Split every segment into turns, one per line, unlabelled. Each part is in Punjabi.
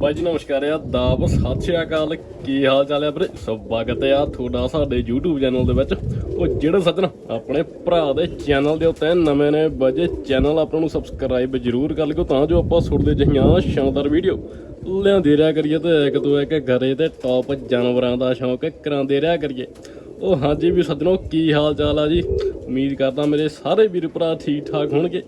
ਬਾਈ ਜੀ, ਨਮਸਕਾਰ ਆ। ਦਾਬ ਸਤਿ ਸ਼੍ਰੀ ਅਕਾਲ। ਕੀ ਹਾਲ ਚਾਲ ਆ ਵੀਰੇ? ਸਵਾਗਤ ਆ ਤੁਹਾਡਾ ਸਾਡੇ YouTube ਚੈਨਲ ਦੇ ਵਿੱਚ। ਉਹ ਜਿਹੜੇ ਸੱਜਣ ਆਪਣੇ ਭਰਾ ਦੇ ਚੈਨਲ ਦੇ ਉੱਤੇ ਨਵੇਂ ਨੇ ਵਜੇ ਚੈਨਲ ਆਪਾਂ ਨੂੰ ਸਬਸਕ੍ਰਾਈਬ ਜ਼ਰੂਰ ਕਰ ਲਿਓ ਤਾਂ ਜੋ ਆਪਾਂ ਸੁਣਦੇ ਜਹੀਆਂ ਸ਼ਾਨਦਾਰ ਵੀਡੀਓ ਲਿਆਂਦੇ ਰਿਹਾ ਕਰੀਏ ਤੇ ਇੱਕ ਦੋ ਇੱਕ ਘਰੇ ਤੇ ਟੌਪ ਜਾਨਵਰਾਂ ਦਾ ਸ਼ੌਂਕ ਕਰਾਉਂਦੇ ਰਿਹਾ ਕਰੀਏ। ਉਹ ਹਾਂਜੀ ਵੀ ਸੱਜਣੋ, ਕੀ ਹਾਲ ਚਾਲ ਆ ਜੀ? ਉਮੀਦ ਕਰਦਾ ਮੇਰੇ ਸਾਰੇ ਵੀਰ ਭਰਾ ਠੀਕ ਠਾਕ ਹੋਣਗੇ।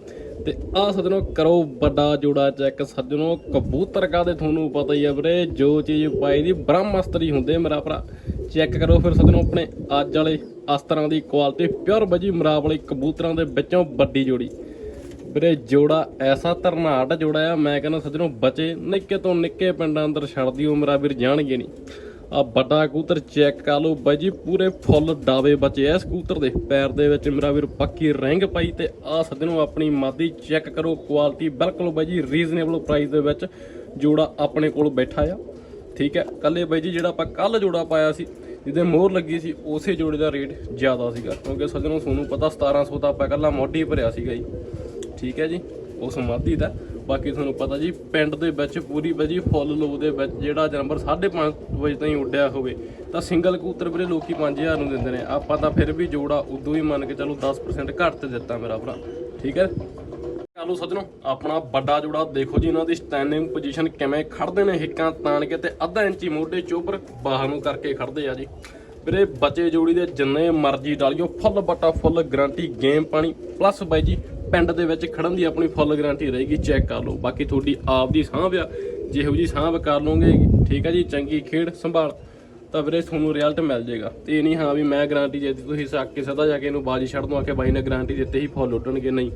ਤੇ ਆ ਸੱਜਣੋ ਕਰੋ ਵੱਡਾ ਜੋੜਾ ਚੈੱਕ ਸੱਜਣੋ, ਕਬੂਤਰ ਕਾ ਦੇ ਤੁਹਾਨੂੰ ਪਤਾ ਹੀ ਆ ਵੀਰੇ, ਜੋ ਚੀਜ਼ ਪਾਈ ਦੀ ਬ੍ਰਹਮਸਤਰੀ ਹੁੰਦੇ ਮੇਰਾ ਭਰਾ। ਚੈੱਕ ਕਰੋ ਫਿਰ ਸੱਜਣੋ ਆਪਣੇ ਅੱਜ ਵਾਲੇ ਅਸਤਰਾਂ ਦੀ ਕੁਆਲਿਟੀ ਪਿਓਰ ਬਜੀ ਮਰਾਬ ਵਾਲੇ ਕਬੂਤਰਾਂ ਦੇ ਵਿੱਚੋਂ ਵੱਡੀ ਜੋੜੀ। ਵੀਰੇ, ਜੋੜਾ ਐਸਾ ਧਰਨਾਟ ਜੋੜਾ ਆ, ਮੈਂ ਕਹਿੰਦਾ ਸੱਜਣੋ ਬਚੇ, ਨਿੱਕੇ ਤੋਂ ਨਿੱਕੇ ਪਿੰਡਾਂ ਅੰਦਰ ਛੱਡ ਦਿਓ ਮੇਰਾ ਵੀਰ ਜਾਣਗੇ ਨਹੀਂ। ਆ ਵੱਡਾ ਕਬੂਤਰ ਚੈੱਕ ਕਰ ਲਓ ਬਾਈ ਜੀ, ਪੂਰੇ ਫੁੱਲ ਡਾਵੇ ਬਚੇ ਐ ਕਬੂਤਰ ਦੇ। ਪੈਰ ਦੇ ਵਿੱਚ ਮੇਰਾ ਵੀਰ ਪੱਕੀ ਰਿੰਗ ਪਾਈ ਤੇ ਆ ਸੱਜਣੋ ਆਪਣੀ ਮਾਦੀ ਚੈੱਕ ਕਰੋ ਕੁਆਲਿਟੀ ਬਿਲਕੁਲ ਬਾਈ ਜੀ ਰੀਜ਼ਨੇਬਲ ਪ੍ਰਾਈਸ ਦੇ ਵਿੱਚ ਜੋੜਾ ਆਪਣੇ ਕੋਲ ਬੈਠਾ ਆ। ਠੀਕ ਹੈ, ਕੱਲੇ ਬਾਈ ਜੀ ਜਿਹੜਾ ਆਪਾਂ ਕੱਲ ਜੋੜਾ ਪਾਇਆ ਸੀ, ਜਿਹਦੇ ਮੋਹਰ ਲੱਗੀ ਸੀ, ਉਸੇ ਜੋੜੇ ਦਾ ਰੇਟ ਜ਼ਿਆਦਾ ਸੀਗਾ। ਕਿਉਂਕਿ ਸੱਜਣੋ ਤੁਹਾਨੂੰ ਪਤਾ 1700 ਤਾਂ ਆਪਾਂ ਕੱਲਾ ਮੋਢੀ ਭਰਿਆ ਸੀਗਾ ਜੀ। ਠੀਕ ਹੈ ਜੀ, ਉਸ ਸਮਾਧੀ ਦਾ। ਬਾਕੀ ਤੁਹਾਨੂੰ ਪਤਾ ਜੀ, ਪਿੰਡ ਦੇ ਵਿੱਚ ਪੂਰੀ ਵਜੀ ਫੁੱਲ ਲੋ ਦੇ ਵਿੱਚ ਜਿਹੜਾ ਨੰਬਰ 5:30 ਵਜੇ ਤਾਈਂ ਉੱਡਿਆ ਹੋਵੇ, ਤਾਂ ਸਿੰਗਲ ਕਬੂਤਰ ਵੀਰੇ ਲੋਕੀ 5000 ਨੂੰ ਦਿੰਦੇ ਨੇ। ਆਪਾਂ ਤਾਂ ਫਿਰ ਵੀ ਜੋੜਾ ਉਦੋਂ ਹੀ ਮੰਨ ਕੇ ਚਲੋ 10% ਘੱਟ ਤੇ ਦਿੱਤਾ ਮੇਰਾ ਭਰਾ। ਠੀਕ ਹੈ? ਕਾਲੂ ਸੱਜਣੋ, ਆਪਣਾ ਵੱਡਾ ਜੋੜਾ ਦੇਖੋ ਜੀ, ਇਹਨਾਂ ਦੀ ਸਟੈਂਡਿੰਗ ਪੋਜੀਸ਼ਨ ਕਿਵੇਂ ਖੜਦੇ ਨੇ ਹਿੱਕਾਂ ਤਾਣ ਕੇ ਤੇ ਅੱਧਾ ਇੰਚੀ ਮੋਢੇ ਚੋਪਰ ਬਾਹਰ ਨੂੰ ਕਰਕੇ ਖੜਦੇ ਆ ਜੀ। ਵੀਰੇ ਬੱਚੇ ਜੋੜੀ ਦੇ ਜਿੰਨੇ ਮਰਜ਼ੀ ਡਾਲਿਓ ਫੁੱਲ ਬੱਟਾ ਫੁੱਲ ਗਰੰਟੀ ਗੇਮ ਪਾਣੀ। ਪਲੱਸ ਬਾਈ ਜੀ ਪਿੰਡ ਦੇ ਵਿੱਚ ਖੜਨ ਦੀ ਆਪਣੀ ਫੁੱਲ ਗਾਰੰਟੀ ਰਹੇਗੀ ਚੈੱਕ ਕਰ ਲਓ। ਬਾਕੀ ਤੁਹਾਡੀ ਆਪ ਦੀ ਸਾਂਭ ਆ, ਜਿਹੋ ਜੀ ਸਾਂਭ ਕਰ ਲਓਗੇ, ਠੀਕ ਆ ਜੀ, ਚੰਗੀ ਖੇਡ ਸੰਭਾਲ, ਤਾਂ ਵੀਰੇ ਤੁਹਾਨੂੰ ਰਿਜ਼ਲਟ ਮਿਲ ਜਾਏਗਾ। ਤੇ ਇਹ ਨਹੀਂ ਹਾਂ ਵੀ ਮੈਂ ਗਾਰੰਟੀ ਦੇ ਦਿੱਤੀ, ਤੁਸੀਂ ਸੱਕ ਕੇ ਸਦਾ ਜਾ ਕੇ ਇਹਨੂੰ ਬਾਜੀ ਛੱਡ ਦੋ ਆ ਕੇ ਬਾਈ ਨੇ ਗਾਰੰਟੀ ਦਿੱਤੀ ਹੀ ਫੁੱਲ ਉੱਡਣਗੇ, ਨਹੀਂ।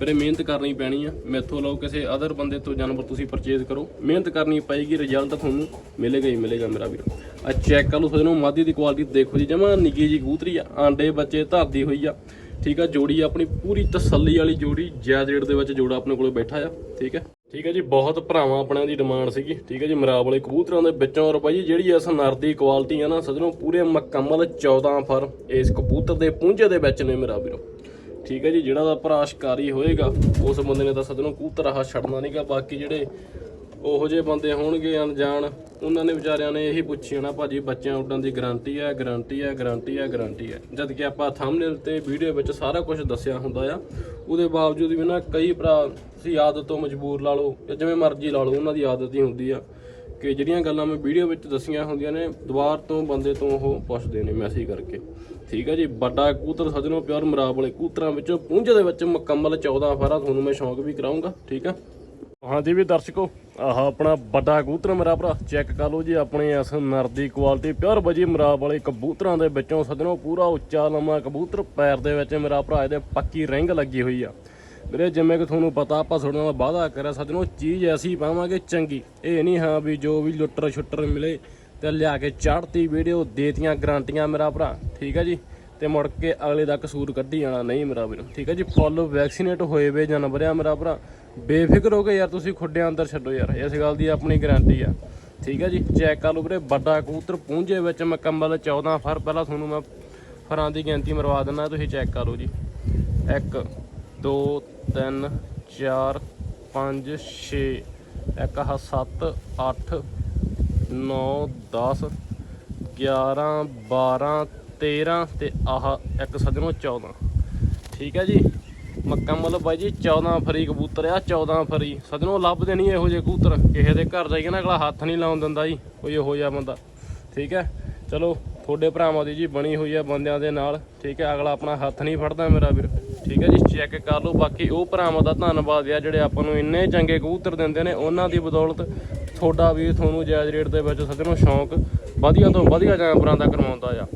ਵੀਰੇ ਮਿਹਨਤ ਕਰਨੀ ਪੈਣੀ ਆ, ਮੈਥੋਂ ਲਓ, ਕਿਸੇ ਅਦਰ ਬੰਦੇ ਤੋਂ ਜਾਨਵਰ ਤੁਸੀਂ ਪਰਚੇਜ਼ ਕਰੋ। ਮਿਹਨਤ ਕਰਨੀ ਪਏਗੀ ਰਿਜ਼ਲਟ ਤੁਹਾਨੂੰ ਮਿਲੇਗਾ ਹੀ ਮਿਲੇਗਾ ਮੇਰਾ ਵੀਰ। ਆ ਚੈੱਕ ਕਰ ਲਓ, ਸਜਣੋ, ਮਾਦੀ ਦੀ ਕੁਆਲਿਟੀ ਦੇਖੋ ਜੀ, ਜਮਾ ਨਿੱਕੀ ਜੀ ਕਬੂਤਰੀ ਆ, ਆਂਡੇ ਬੱਚੇ ਧਰਦੀ ਹੋਈ ਆ। ਠੀਕ ਆ, ਜੋੜੀ ਆਪਣੀ ਪੂਰੀ ਤਸੱਲੀ ਵਾਲੀ ਜੋੜੀ ਜਾਇਜ਼ ਰੇਟ ਦੇ ਵਿੱਚ ਜੋੜਾ ਆਪਣੇ ਕੋਲੇ ਬੈਠਾ ਆ, ਠੀਕ ਹੈ ਠੀਕ ਹੈ ਜੀ, ਬਹੁਤ ਭਰਾਵਾਂ ਆਪਣਿਆਂ ਦੀ ਡਿਮਾਂਡ ਸੀਗੀ, ਠੀਕ ਹੈ ਜੀ ਮਰਾਬ ਵਾਲੇ ਕਬੂਤਰਾਂ ਦੇ ਵਿੱਚੋਂ ਔਰ ਬਾਈ ਜਿਹੜੀ ਇਸ ਨਰ ਦੀ ਕੁਆਲਿਟੀ ਆ ਨਾ, ਸਜਣੋ, ਪੂਰੇ ਮੁਕੰਮਲ 14 ਫਰ ਇਸ ਕਬੂਤਰ ਦੇ ਪੁੰਜੇ ਦੇ ਵਿੱਚ ਨੇ ਮੇਰਾ ਵੀਰੋ। ਠੀਕ ਹੈ ਜੀ, ਜਿਹੜਾ ਦਾ ਭਰਾ ਸ਼ਿਕਾਰੀ ਹੋਏਗਾ, ਉਸ ਬੰਦੇ ਨੇ ਤਾਂ ਸਦਨੋਂ ਕਬੂਤਰ ਆਹ ਛੱਡਣਾ ਨਹੀਂਗਾ ਬਾਕੀ ਜਿਹੜੇ ਉਹੋ ਜਿਹੇ ਬੰਦੇ ਹੋਣਗੇ ਅਣਜਾਣ। ਉਹਨਾਂ ਨੇ ਵਿਚਾਰਿਆਂ ਨੇ ਇਹੀ ਪੁੱਛੀ ਹੋਣਾ, ਭਾਜੀ, ਬੱਚਿਆਂ ਉੱਡਣ ਦੀ ਗਾਰੰਟੀ ਹੈ ਗਾਰੰਟੀ ਹੈ ਗਾਰੰਟੀ ਹੈ ਗਾਰੰਟੀ ਹੈ। ਜਦ ਕਿ ਆਪਾਂ ਥੰਬਨੇਲ ਤੇ ਵੀਡੀਓ ਵਿੱਚ ਸਾਰਾ ਕੁਝ ਦੱਸਿਆ ਹੁੰਦਾ ਆ। ਉਹਦੇ ਬਾਵਜੂਦ ਵੀ ਨਾ ਕਈ ਭਰਾ ਤੁਸੀਂ ਆਦਤ ਤੋਂ ਮਜਬੂਰ ਲਾ ਲਓ ਜਾਂ ਜਿਵੇਂ ਮਰਜ਼ੀ ਲਾ ਲਓ, ਉਹਨਾਂ ਦੀ ਆਦਤ ਹੀ ਹੁੰਦੀ ਆ ਕਿ ਜਿਹੜੀਆਂ ਗੱਲਾਂ ਮੈਂ ਵੀਡੀਓ ਵਿੱਚ ਦੱਸੀਆਂ ਹੁੰਦੀਆਂ ਨੇ, ਦੁਬਾਰ ਤੋਂ ਬੰਦੇ ਤੋਂ ਉਹ ਪੁੱਛਦੇ ਨੇ ਮੈਸੇਜ ਕਰਕੇ। ਠੀਕ ਹੈ ਜੀ? ਵੱਡਾ ਕੂਤਰ ਸਜਣੋ ਪਿਓਰ ਮਰਾਬ ਵਾਲੇ ਕਬੂਤਰਾਂ ਵਿੱਚੋਂ ਪੁੰਜ ਦੇ ਵਿੱਚ ਮੁਕੰਮਲ 14 ਫਾਰਾ ਤੁਹਾਨੂੰ ਮੈਂ ਸ਼ੌਂਕ ਵੀ ਕਰਾਉਂਗਾ ਠੀਕ ਹੈ ਹਾਂਜੀ ਵੀ ਦਰਸ਼ਕੋ, ਆਹ ਆਪਣਾ ਵੱਡਾ ਕਬੂਤਰ ਮੇਰਾ ਭਰਾ ਚੈੱਕ ਕਰ ਲਓ ਜੀ ਆਪਣੇ ਇਸ ਨਰ ਦੀ ਕੁਆਲਿਟੀ ਪਿਓਰ ਬਜੀ ਮਰਾਬ ਵਾਲੇ ਕਬੂਤਰਾਂ ਦੇ ਵਿੱਚੋਂ ਸਜਣੋ, ਪੂਰਾ ਉੱਚਾ ਲੰਮਾ ਕਬੂਤਰ ਪੈਰ ਦੇ ਵਿੱਚ ਮੇਰਾ ਭਰਾ, ਇਹਦੇ ਪੱਕੀ ਰਿੰਗ ਲੱਗੀ ਹੋਈ ਆ। ਵੀਰੇ, ਜਿਵੇਂ ਕਿ ਤੁਹਾਨੂੰ ਪਤਾ, ਆਪਾਂ ਤੁਹਾਡੇ ਨਾਲ ਵਾਅਦਾ ਕਰਿਆ, ਸੱਜਣੋ, ਚੀਜ਼ ਐਸੀ ਪਾਵਾਂਗੇ ਚੰਗੀ। ਇਹ ਨਹੀਂ ਹਾਂ ਵੀ ਜੋ ਵੀ ਲੁੱਟਰ ਛੁੱਟਰ ਮਿਲੇ ਤੇ ਲਿਆ ਕੇ ਚੜਤੀ ਵੀਡੀਓ ਦੇਤੀਆਂ, ਗਰੰਟੀਆਂ ਮੇਰਾ ਭਰਾ, ਠੀਕ ਹੈ ਜੀ? ਤੇ ਮੁੜ ਕੇ ਅਗਲੇ ਦਾ ਕਸੂਰ ਕੱਢੀ ਜਾਣਾ। ਨਹੀਂ ਮੇਰਾ ਵੀਰ, ਠੀਕ ਹੈ ਜੀ? ਫੁੱਲ ਵੈਕਸੀਨੇਟ ਹੋਏ ਵੇ ਜਾਨਵਰ ਆ ਮੇਰਾ ਭਰਾ। ਬੇਫਿਕਰ ਹੋ ਕੇ ਯਾਰ ਤੁਸੀਂ ਖੁੱਡਿਆਂ ਅੰਦਰ ਛੱਡੋ ਯਾਰ। ਇਸ ਗੱਲ ਦੀ ਆਪਣੀ ਗਾਰੰਟੀ ਆ। ਠੀਕ ਹੈ ਜੀ? ਚੈੱਕ ਕਰ ਲਓ ਵੀਰੇ, ਵੱਡਾ ਕਬੂਤਰ ਪੂੰਝੇ ਵਿੱਚ ਮੁਕੰਮਲ 14 ਫਰ, ਪਹਿਲਾਂ ਤੁਹਾਨੂੰ ਮੈਂ ਫਰਾਂ ਦੀ ਗਿਣਤੀ ਮਰਵਾ ਦਿੰਦਾ, ਤੁਸੀਂ ਚੈੱਕ ਕਰੋ ਜੀ। 1 2 3 4 5 6 ਇੱਕ, ਆਹ 7 8 9 10 11 12 13 ਤੇ ਆਹ ਇੱਕ ਸੱਜਣੋ 14 ਠੀਕ ਹੈ ਜੀ? ਮੱਕਾ ਮਤਲਬ ਬਾਈ ਜੀ 14 ਫਰੀ ਕਬੂਤਰ ਆ 14 ਫਰੀ। ਸੱਜਣੋ ਲੱਭਦੇ ਨਹੀਂ ਇਹੋ ਜਿਹੇ ਕਬੂਤਰ। ਕਿਸੇ ਦੇ ਘਰ ਜਾਈਏ ਨਾ ਅਗਲਾ ਹੱਥ ਨਹੀਂ ਲਾਉਣ ਦਿੰਦਾ ਜੀ, ਕੋਈ ਇਹੋ ਜਿਹਾ ਬੰਦਾ। ਠੀਕ ਹੈ? ਚਲੋ, ਤੁਹਾਡੇ ਭਰਾਵਾਂ ਦੀ ਜੀ ਬਣੀ ਹੋਈ ਆ ਬੰਦਿਆਂ ਦੇ ਨਾਲ। ਠੀਕ ਹੈ? ਅਗਲਾ ਆਪਣਾ ਹੱਥ ਨਹੀਂ ਫੜਦਾ ਮੇਰਾ ਵੀਰ। ਠੀਕ ਹੈ ਜੀ? ਚੈੱਕ ਕਰ ਲਓ। ਬਾਕੀ ਉਹ ਭਰਾਵਾਂ ਦਾ ਧੰਨਵਾਦ ਆ ਜਿਹੜੇ ਆਪਾਂ ਨੂੰ ਇੰਨੇ ਚੰਗੇ ਕਬੂਤਰ ਦਿੰਦੇ ਨੇ। ਉਹਨਾਂ ਦੀ ਬਦੌਲਤ ਤੁਹਾਡਾ ਵੀ ਤੁਹਾਨੂੰ ਜਾਇਜ਼ ਰੇਟ ਦੇ ਵਿੱਚ ਸੱਜਣੋ ਸ਼ੌਂਕ ਵਧੀਆ ਤੋਂ ਵਧੀਆ ਜਾਨਵਰਾਂ ਦਾ ਕਰਵਾਉਂਦਾ ਆ।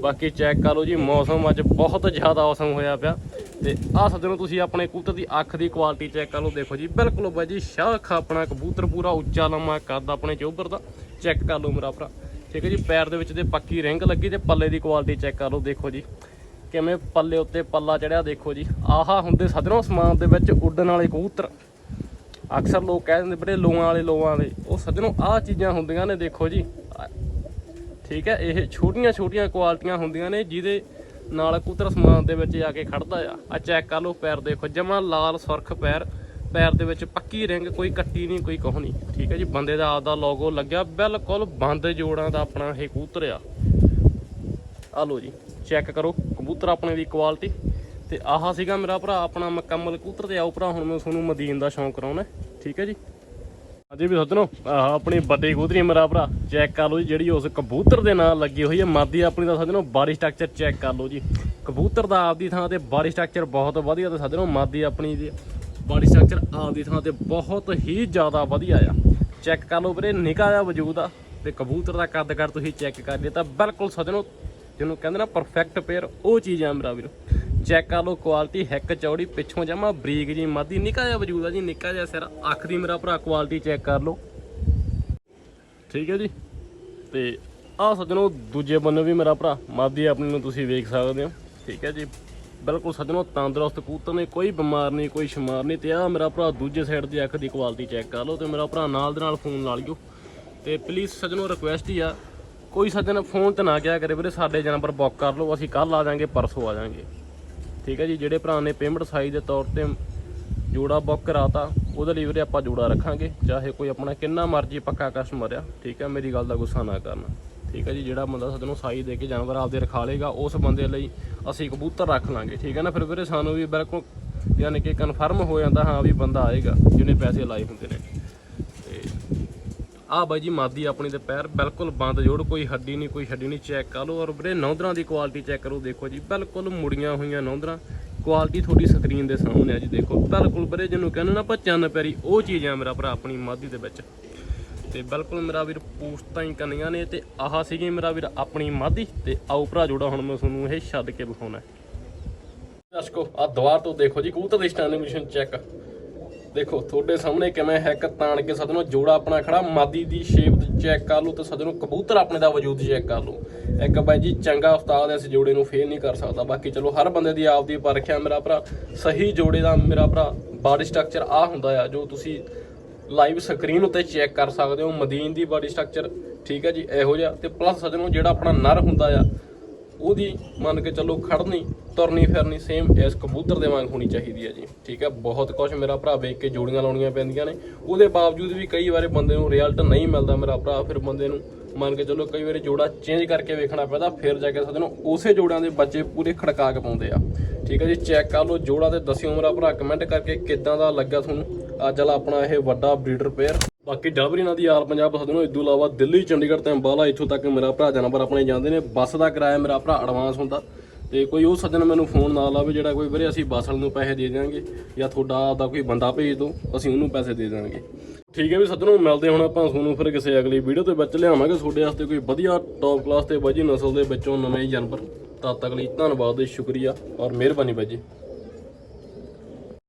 ਬਾਕੀ ਚੈੱਕ ਕਰ ਲਓ ਜੀ, ਮੌਸਮ ਅੱਜ ਬਹੁਤ ਜ਼ਿਆਦਾ ਔਸਮ ਹੋਇਆ ਪਿਆ। ਤੇ ਆਹ ਸੱਜਣੋ, ਤੁਸੀਂ ਆਪਣੇ ਕਬੂਤਰ ਦੀ ਅੱਖ ਦੀ ਕੁਆਲਿਟੀ ਚੈੱਕ ਕਰ ਲਓ। ਦੇਖੋ ਜੀ, ਬਿਲਕੁਲ ਬਾਈ ਜੀ ਸ਼ਾਖ ਆਪਣਾ ਕਬੂਤਰ ਪੂਰਾ ਉੱਚਾ ਲੰਮਾ ਕੱਦ ਆਪਣੇ ਚੋਬਰ ਦਾ ਚੈੱਕ ਕਰ ਲਓ ਮੇਰਾ ਭਰਾ। ਠੀਕ ਹੈ ਜੀ, ਪੈਰ ਦੇ ਵਿੱਚ ਤੇ ਪੱਕੀ ਰਿੰਗ ਲੱਗੀ ਤੇ ਪੱਲੇ ਦੀ ਕੁਆਲਿਟੀ ਚੈੱਕ ਕਰ ਲਓ। ਦੇਖੋ ਜੀ, ਕਿਵੇਂ ਪੱਲੇ ਉੱਤੇ ਪੱਲਾ ਚੜਿਆ, ਦੇਖੋ ਜੀ। ਆਹਾ ਹੁੰਦੇ ਸਦਰੋਂ ਸਮਾਨ ਦੇ ਵਿੱਚ ਉੱਡਣ ਵਾਲੇ ਕਬੂਤਰ। ਅਕਸਰ ਲੋਕ ਕਹਿ ਦਿੰਦੇ, ਬੜੇ ਲੋਆਂ ਵਾਲੇ ਲੋਆਂ ਵਾਲੇ। ਉਹ ਸੱਜਣੋਂ, ਆਹ ਚੀਜ਼ਾਂ ਹੁੰਦੀਆਂ ਨੇ, ਦੇਖੋ ਜੀ। ਠੀਕ ਹੈ, ਇਹ ਛੋਟੀਆਂ ਛੋਟੀਆਂ ਕੁਆਲਟੀਆਂ ਹੁੰਦੀਆਂ ਨੇ ਜਿਹਦੇ ਨਾਲ ਕਬੂਤਰ ਸਮਾਨ ਦੇ ਵਿੱਚ ਜਾ ਕੇ ਖੜਦਾ ਆ। ਆ ਚੈੱਕ ਕਰ ਲਓ ਪੈਰ ਦੇਖੋ, ਜਮਾ ਲਾਲ ਸੁਰਖ ਪੈਰ। ਪੈਰ ਦੇ ਵਿੱਚ ਪੱਕੀ ਰਿੰਗ, ਕੋਈ ਕੱਟੀ ਨਹੀਂ, ਕੋਈ ਕੁਛ ਨਹੀਂ। ਠੀਕ ਹੈ ਜੀ, ਬੰਦੇ ਦਾ ਆਪਦਾ ਲੋਗੋ ਲੱਗਿਆ, ਬਿਲਕੁਲ ਬੰਦ ਜੋੜਾਂ ਦਾ ਆਪਣਾ ਇਹ ਕਬੂਤਰ ਆ। ਆ ਲੋ ਜੀ, ਚੈੱਕ ਕਰੋ, ਕਬੂਤਰ ਆਪਣੇ ਦੀ ਕੁਆਲਿਟੀ। ਤੇ ਆਹ ਸੀਗਾ ਮੇਰਾ ਭਰਾ, ਆਪਣਾ ਮੁਕੰਮਲ ਕਬੂਤਰ ਤੇ ਆਓ ਭਰਾ, ਹੁਣ ਮੈਂ ਤੁਹਾਨੂੰ ਮਦੀਨ ਦਾ ਸ਼ੌਂਕ ਕਰਾਉਣਾ। ਠੀਕ ਹੈ ਜੀ। ਜੀ ਵੀ ਸੱਜਣੋ, ਆਹ ਆਪਣੀ ਵੱਡੀ ਕਬੂਤਰੀ ਮੇਰਾ ਭਰਾ, ਚੈੱਕ ਕਰ ਲਓ ਜੀ, ਜਿਹੜੀ ਉਸ ਕਬੂਤਰ ਦੇ ਨਾਲ ਲੱਗੀ ਹੋਈ ਹੈ, ਮਾਦੀ ਆਪਣੀ ਦਾ ਸੱਜਣੋ ਬਾਡੀ ਸਟਰਕਚਰ ਚੈੱਕ ਕਰ ਲਓ ਜੀ। ਕਬੂਤਰ ਦਾ ਆਪਦੀ ਥਾਂ ਤੇ ਬਾਡੀ ਸਟਰਕਚਰ ਬਹੁਤ ਵਧੀਆ ਤੇ ਸੱਜਣੋ, ਮਾਦੀ ਆਪਣੀ ਦੀ ਬਾਡੀ ਸਟਰਕਚਰ ਆਪਦੀ ਥਾਂ ਤੇ ਬਹੁਤ ਹੀ ਜ਼ਿਆਦਾ ਵਧੀਆ ਆ। ਚੈੱਕ ਕਰ ਲਓ ਵੀਰੇ ਨਿੱਕਾ ਜਿਹਾ ਵਜੂਦ ਆ ਤੇ ਕਬੂਤਰ ਦਾ ਕੱਦ ਕਰ ਤੁਸੀਂ ਚੈੱਕ ਕਰ ਲਿਆ ਤਾਂ ਬਿਲਕੁਲ ਸੱਜਣੋ, ਜਿਹਨੂੰ ਕਹਿੰਦੇ ਨਾ ਪਰਫੈਕਟ ਪੇਅਰ ਉਹ ਚੀਜ਼ ਆ ਮੇਰਾ ਵੀਰ। ਚੈੱਕ ਕਰ ਲਓ ਕੁਆਲਿਟੀ ਹੈਕ ਚੌੜੀ ਪਿੱਛੋਂ ਜਮਾ ਬਰੀਕ ਜੀ ਮਾਦੀ ਨਿੱਕਾ ਜਿਹਾ ਵਜੂਦ ਆ ਜੀ, ਨਿੱਕਾ ਜਿਹਾ ਸਿਰ ਅੱਖ ਦੀ ਮੇਰਾ ਭਰਾ ਕੁਆਲਿਟੀ ਚੈੱਕ ਕਰ ਲਓ। ਠੀਕ ਹੈ ਜੀ? ਤੇ ਆਹ ਸੱਜਣੋ, ਦੂਜੇ ਬੰਨੇ ਵੀ ਮੇਰਾ ਭਰਾ ਮਾਦੀ ਆਪਣੇ ਨੂੰ ਤੁਸੀਂ ਵੇਖ ਸਕਦੇ ਹੋ। ਠੀਕ ਹੈ ਜੀ? ਬਿਲਕੁਲ ਸੱਜਣੋ, ਤੰਦਰੁਸਤ ਕਬੂਤਰ ਨੇ, ਕੋਈ ਬਿਮਾਰ ਨਹੀਂ, ਕੋਈ ਸ਼ਮਾਰ ਨਹੀਂ। ਤੇ ਆਹ ਮੇਰਾ ਭਰਾ ਦੂਜੇ ਸਾਈਡ ਦੀ ਅੱਖ ਦੀ ਕੁਆਲਿਟੀ ਚੈੱਕ ਕਰ ਲਓ ਤੇ ਮੇਰਾ ਭਰਾ ਨਾਲ ਦੇ ਨਾਲ ਫੋਨ ਲਾ ਲਿਓ। ਤੇ ਪਲੀਜ਼ ਸੱਜਣੋ ਰਿਕੁਐਸਟ ਹੀ ਆ, ਕੋਈ ਸੱਜਣ ਫੋਨ ਤੇ ਨਾ ਕਿਹਾ ਕਰੇ ਵੀਰੇ, ਸਾਡੇ ਨੰਬਰ ਬੁੱਕ ਕਰ ਲਓ, ਅਸੀਂ ਕੱਲ ਆ ਜਾਾਂਗੇ, ਪਰਸੋਂ ਆ ਜਾਾਂਗੇ। ਠੀਕ ਹੈ ਜੀ, ਜਿਹੜੇ ਭਰਾ ਨੇ ਪੇਮੈਂਟ ਸਾਈ ਦੇ ਤੌਰ ਤੇ ਜੋੜਾ ਬੁੱਕ ਕਰਾਤਾ, ਉਹਦੇ ਲਈ ਵੀਰੇ ਆਪਾਂ ਜੋੜਾ ਰੱਖਾਂਗੇ, ਚਾਹੇ ਕੋਈ ਆਪਣਾ ਕਿੰਨਾ ਮਰਜ਼ੀ ਪੱਕਾ ਕਸਟਮਰ ਆ, ਠੀਕ ਹੈ, ਮੇਰੀ ਗੱਲ ਦਾ ਗੁੱਸਾ ਨਾ ਕਰਨਾ। ਠੀਕ ਹੈ ਜੀ, ਜਿਹੜਾ ਬੰਦਾ ਸੱਜਣੋਂ ਸਾਈ ਦੇ ਕੇ ਜਾਨਵਰ ਆਪਦੇ ਰਖਾ ਲੇਗਾ ਉਸ ਬੰਦੇ ਲਈ ਅਸੀਂ ਕਬੂਤਰ ਰੱਖ ਲਾਂਗੇ, ਠੀਕ ਹੈ ਨਾ? ਫਿਰ ਵੀਰੇ ਸਾਨੂੰ ਵੀ ਬਿਲਕੁਲ ਯਾਨੀ ਕਿ ਕਨਫਰਮ ਹੋ ਜਾਂਦਾ, ਹਾਂ ਵੀ ਬੰਦਾ ਆਏਗਾ ਜਿਹਨੇ ਪੈਸੇ ਲਾਏ ਹੁੰਦੇ ਨੇ। ਆ ਬਾਈ ਜੀ ਮਾਦੀ ਆਪਣੀ ਦੇ ਪੈਰ ਬਿਲਕੁਲ ਬੰਦ ਜੋੜ, ਕੋਈ ਹੱਡੀ ਨਹੀਂ, ਕੋਈ ਹੱਡੀ ਨਹੀਂ, ਚੈੱਕ ਕਰ ਲਓ। ਔਰ ਵੀਰੇ ਨੌਂਦਰਾਂ ਦੀ ਕੁਆਲਿਟੀ ਚੈੱਕ ਕਰੋ, ਦੇਖੋ ਜੀ, ਬਿਲਕੁਲ ਮੁੜੀਆਂ ਹੋਈਆਂ ਨੌਂਦਰਾਂ। ਕੁਆਲਿਟੀ ਤੁਹਾਡੀ ਸਕਰੀਨ ਦੇ ਸਾਹਮਣੇ ਆ ਜੀ, ਦੇਖੋ। ਬਿਲਕੁਲ ਵੀਰੇ ਜਿਹਨੂੰ ਕਹਿੰਦੇ ਨਾ ਆਪਾਂ ਚੰਨ ਪੈਰੀ, ਉਹ ਚੀਜ਼ ਆ ਮੇਰਾ ਭਰਾ ਆਪਣੀ ਮਾਦੀ ਦੇ ਵਿੱਚ। ਤੇ ਬਿਲਕੁਲ ਮੇਰਾ ਵੀਰ ਪੂਛਤਾਂ ਹੀ ਕੰਨੀਆਂ ਨੇ, ਤੇ ਆਹ ਸੀਗੀ ਮੇਰਾ ਵੀਰ ਆਪਣੀ ਮਾਦੀ। ਤੇ ਆਓ ਭਰਾ ਜੋੜਾ, ਹੁਣ ਮੈਂ ਤੁਹਾਨੂੰ ਇਹ ਛੱਡ ਕੇ ਵਿਖਾਉਣਾ। ਦਰਸ਼ਕੋ ਆ ਦੁਆਰ ਤੋਂ ਦੇਖੋ ਜੀ, ਕਬੂਤਰ ਦੀ ਸਟੈਂਡਿੰਗ ਚੈੱਕ ਦੇਖੋ, ਤੁਹਾਡੇ ਸਾਹਮਣੇ ਕਿਵੇਂ ਹੈਕ ਤਾਣ ਕੇ ਸਦਨੋਂ ਜੋੜਾ ਆਪਣਾ ਖੜਾ, ਮਾਦੀ ਦੀ ਸ਼ੇਪ ਚੈੱਕ ਕਰ ਲਓ ਤੇ ਸਦਨੋਂ ਕਬੂਤਰ ਆਪਣੇ ਦਾ ਵਜੂਦ ਚੈੱਕ ਕਰ ਲਓ। ਇੱਕ ਬਾਈ ਜੀ ਚੰਗਾ ਉਸਤਾਦ ਇਸ ਜੋੜੇ ਨੂੰ ਫੇਲ ਨਹੀਂ ਕਰ ਸਕਦਾ। ਬਾਕੀ ਚਲੋ, ਹਰ ਬੰਦੇ ਦੀ ਆਪਦੀ ਪਰਖ ਹੈ ਮੇਰਾ ਭਰਾ, ਸਹੀ ਜੋੜੇ ਦਾ ਮੇਰਾ ਭਰਾ ਬਾਡੀ ਸਟਰਕਚਰ ਆ ਹੁੰਦਾ ਆ, ਜੋ ਤੁਸੀਂ ਲਾਈਵ ਸਕਰੀਨ ਉੱਤੇ ਚੈੱਕ ਕਰ ਸਕਦੇ ਹੋ, ਮਦੀਨ ਦੀ ਬਾਡੀ ਸਟਰਕਚਰ ਠੀਕ ਹੈ ਜੀ, ਇਹੋ ਜਿਹਾ। ਤੇ ਪਲੱਸ ਸਜਣੋ ਜਿਹੜਾ ਆਪਣਾ ਨਰ ਹੁੰਦਾ ਆ ਉਹਦੀ ਮੰਨ ਕੇ ਚੱਲੋ ਖੜਨੀ, ਤੁਰਨੀ ਫਿਰਨੀ ਸੇਮ ਇਸ ਕਬੂਤਰ ਦੇ ਵਾਂਗ ਹੋਣੀ ਚਾਹੀਦੀ ਹੈ ਜੀ। ਠੀਕ ਹੈ? ਬਹੁਤ ਕੁਝ ਮੇਰਾ ਭਰਾ ਵੇਖ ਕੇ ਜੋੜੀਆਂ ਲਾਉਣੀਆਂ ਪੈਂਦੀਆਂ ਨੇ। ਉਹਦੇ ਬਾਵਜੂਦ ਵੀ ਕਈ ਵਾਰੀ ਬੰਦੇ ਨੂੰ ਰਿਜ਼ਲਟ ਨਹੀਂ ਮਿਲਦਾ ਮੇਰਾ ਭਰਾ, ਫਿਰ ਬੰਦੇ ਨੂੰ ਮੰਨ ਕੇ ਚੱਲੋ ਕਈ ਵਾਰੀ ਜੋੜਾ ਚੇਂਜ ਕਰਕੇ ਵੇਖਣਾ ਪੈਂਦਾ, ਫਿਰ ਜਾ ਕੇ ਸਦਨੋਂ ਉਸੇ ਜੋੜਾਂ ਦੇ ਬੱਚੇ ਪੂਰੇ ਖੜਕਾ ਕੇ ਪਾਉਂਦੇ ਆ। ਠੀਕ ਹੈ ਜੀ? ਚੈੱਕ ਕਰ ਲਓ ਜੋੜਾ ਤੇ ਦੱਸਿਓ ਮੇਰਾ ਭਰਾ ਕਮੈਂਟ ਕਰਕੇ ਕਿੱਦਾਂ ਦਾ ਲੱਗਾ ਤੁਹਾਨੂੰ? ਅੱਜ ਵਾਲਾ ਆਪਣਾ ਇਹ ਵੱਡਾ ਬਰੀਡਰ ਪੇਅਰ ਬਾਕੀ ਡਬਰੀ ਨਾਲ ਦੀ ਆਲ ਪੰਜਾਬ ਸਦਨੋਂ ਇਦੋਂ ਇਲਾਵਾ ਦਿੱਲੀ, ਚੰਡੀਗੜ੍ਹ ਤੇ ਅੰਬਾਲਾ, ਇੱਥੋਂ ਤੱਕ ਮੇਰਾ ਭਰਾ ਜਾਨਵਰ ਆਪਣੇ ਜਾਂਦੇ ਨੇ, ਬੱਸ ਦਾ ਕਿਰਾਇਆ ਮੇਰਾ ਭਰਾ ਐਡਵਾਂਸ ਹੁੰਦਾ। ਤੇ ਕੋਈ ਉਹ ਸੱਜਣ ਮੈਨੂੰ ਫੋਨ ਨਾ ਲਾਵੇ, ਜਿਹੜਾ ਕੋਈ ਵੀਰੇ ਅਸੀਂ ਬੱਸ ਵਾਲੇ ਨੂੰ ਪੈਸੇ ਦੇ ਦੇਵਾਂਗੇ ਜਾਂ ਤੁਹਾਡਾ ਆਪਦਾ ਕੋਈ ਬੰਦਾ ਭੇਜ ਦਿਓ ਅਸੀਂ ਉਹਨੂੰ ਪੈਸੇ ਦੇ ਦੇਵਾਂਗੇ ਠੀਕ ਹੈ ਵੀ ਸੱਜਣੋਂ, ਮਿਲਦੇ ਹੁਣ ਆਪਾਂ ਤੁਹਾਨੂੰ ਫਿਰ ਕਿਸੇ ਅਗਲੀ ਵੀਡੀਓ 'ਤੇ ਵਿੱਚ ਲਿਆਵਾਂਗੇ। ਤੁਹਾਡੇ ਵਾਸਤੇ ਕੋਈ ਵਧੀਆ ਟੌਪ ਕਲਾਸ ਤੇ ਬਾਜੀ ਨਸਲ ਦੇ ਵਿੱਚੋਂ ਨਵੇਂ ਜਾਨਵਰ। ਤਦ ਤੱਕ ਲਈ ਧੰਨਵਾਦ ਤੇ ਸ਼ੁਕਰੀਆ, ਔਰ ਮਿਹਰਬਾਨੀ ਬਾਜੀ।